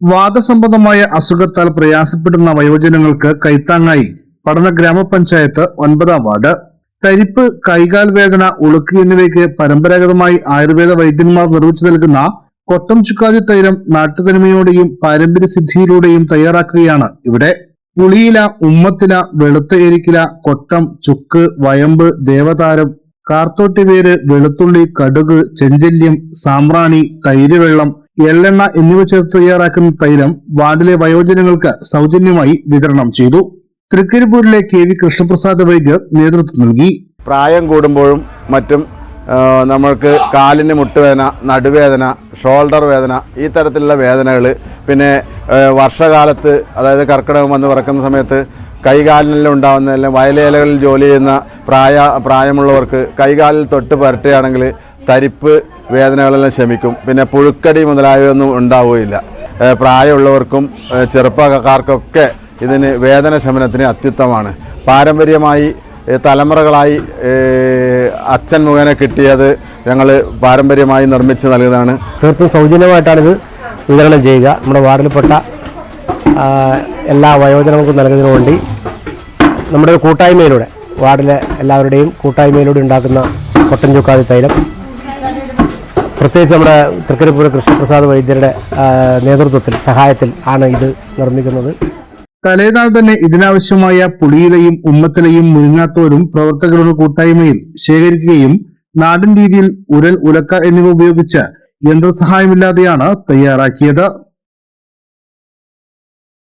വാദസംബന്ധമായ അസുഖത്താൽ പ്രയാസപ്പെടുന്ന വയോജനങ്ങൾക്ക് കൈത്താങ്ങായി. പഠന ഗ്രാമപഞ്ചായത്ത് ഒൻപതാം വാർഡ്. തരിപ്പ് കൈകാൽ വേദന ഉളുക്ക് എന്നിവയ്ക്ക് പരമ്പരാഗതമായി ആയുർവേദ വൈദ്യന്മാർ നിർമ്മിച്ചു നൽകുന്ന കൊട്ടം ചുക്കാതി തൈലം നാട്ടുതനിമയോടെയും പാരമ്പര്യ സിദ്ധിയിലൂടെയും തയ്യാറാക്കുകയാണ് ഇവിടെ. പുളിയില ഉമ്മത്തില വെളുത്ത എരിക്കില കൊട്ടം ചുക്ക് വയമ്പ് ദേവതാരം കാർത്തോട്ടിവേര് വെളുത്തുള്ളി കടുക് ചെഞ്ചല്യം സാമ്പ്രാണി തൈര് വെള്ളം എള്ളെണ്ണ എന്നിവ ചേർത്ത് തയ്യാറാക്കുന്ന തൈലം വാർഡിലെ വയോജനങ്ങൾക്ക് സൗജന്യമായി വിതരണം ചെയ്തു. തൃക്കരിപ്പൂരിലെ കെ വി കൃഷ്ണപ്രസാദ് വൈദ്യർ നേതൃത്വം നൽകി. പ്രായം കൂടുമ്പോഴും മറ്റും നമ്മൾക്ക് കാലിന് മുട്ടുവേദന നടുവേദന ഷോൾഡർ വേദന ഈ തരത്തിലുള്ള വേദനകൾ പിന്നെ വർഷകാലത്ത് അതായത് കർക്കിടകം വന്ന് പിറക്കുന്ന സമയത്ത് കൈകാലിനെല്ലാം ഉണ്ടാകുന്ന എല്ലാം വയലേലകളിൽ ജോലി ചെയ്യുന്ന പ്രായ പ്രായമുള്ളവർക്ക് കൈകാലിൽ തൊട്ട് പരട്ടുകയാണെങ്കിൽ തരിപ്പ് വേദനകളെല്ലാം ശമിക്കും. പിന്നെ പുഴുക്കടി മുതലായവയൊന്നും ഉണ്ടാവുകയില്ല. പ്രായമുള്ളവർക്കും ചെറുപ്പക്കാർക്കൊക്കെ ഇതിന് വേദന ശമനത്തിന് അത്യുത്തമാണ്. പാരമ്പര്യമായി തലമുറകളായി അച്ഛൻ മുഖേന കിട്ടിയത് ഞങ്ങൾ പാരമ്പര്യമായി നിർമ്മിച്ച് നൽകുന്നതാണ്. തീർത്തും സൗജന്യമായിട്ടാണിത് വിതരണം ചെയ്യുക. നമ്മുടെ വാർഡിൽപ്പെട്ട എല്ലാ വയോജനങ്ങൾക്കും നൽകുന്നതിന് വേണ്ടി നമ്മുടെ കൂട്ടായ്മയിലൂടെ വാർഡിലെ എല്ലാവരുടെയും കൂട്ടായ്മയിലൂടെ ഉണ്ടാക്കുന്ന കൊട്ടൻ ചുക്കാതി തൈലം പ്രത്യേകിച്ച് നമ്മുടെ തൃക്കരിപ്പൂർ കൃഷ്ണപ്രസാദ് വൈദ്യരുടെ നേതൃത്വത്തിൽ സഹായത്തിൽ ആണ് ഇത് നിർമ്മിക്കുന്നത്. തലേനാൾ തന്നെ ഇതിനാവശ്യമായ പുളിയിലയും ഉമ്മത്തിലയും മുരിങ്ങാത്തോരും പ്രവർത്തകരുടെ കൂട്ടായ്മയിൽ ശേഖരിക്കുകയും നാടൻ രീതിയിൽ ഉരൽ ഉലക്ക എന്നിവ ഉപയോഗിച്ച് യന്ത്രസഹായമില്ലാതെയാണ് തയ്യാറാക്കിയത്.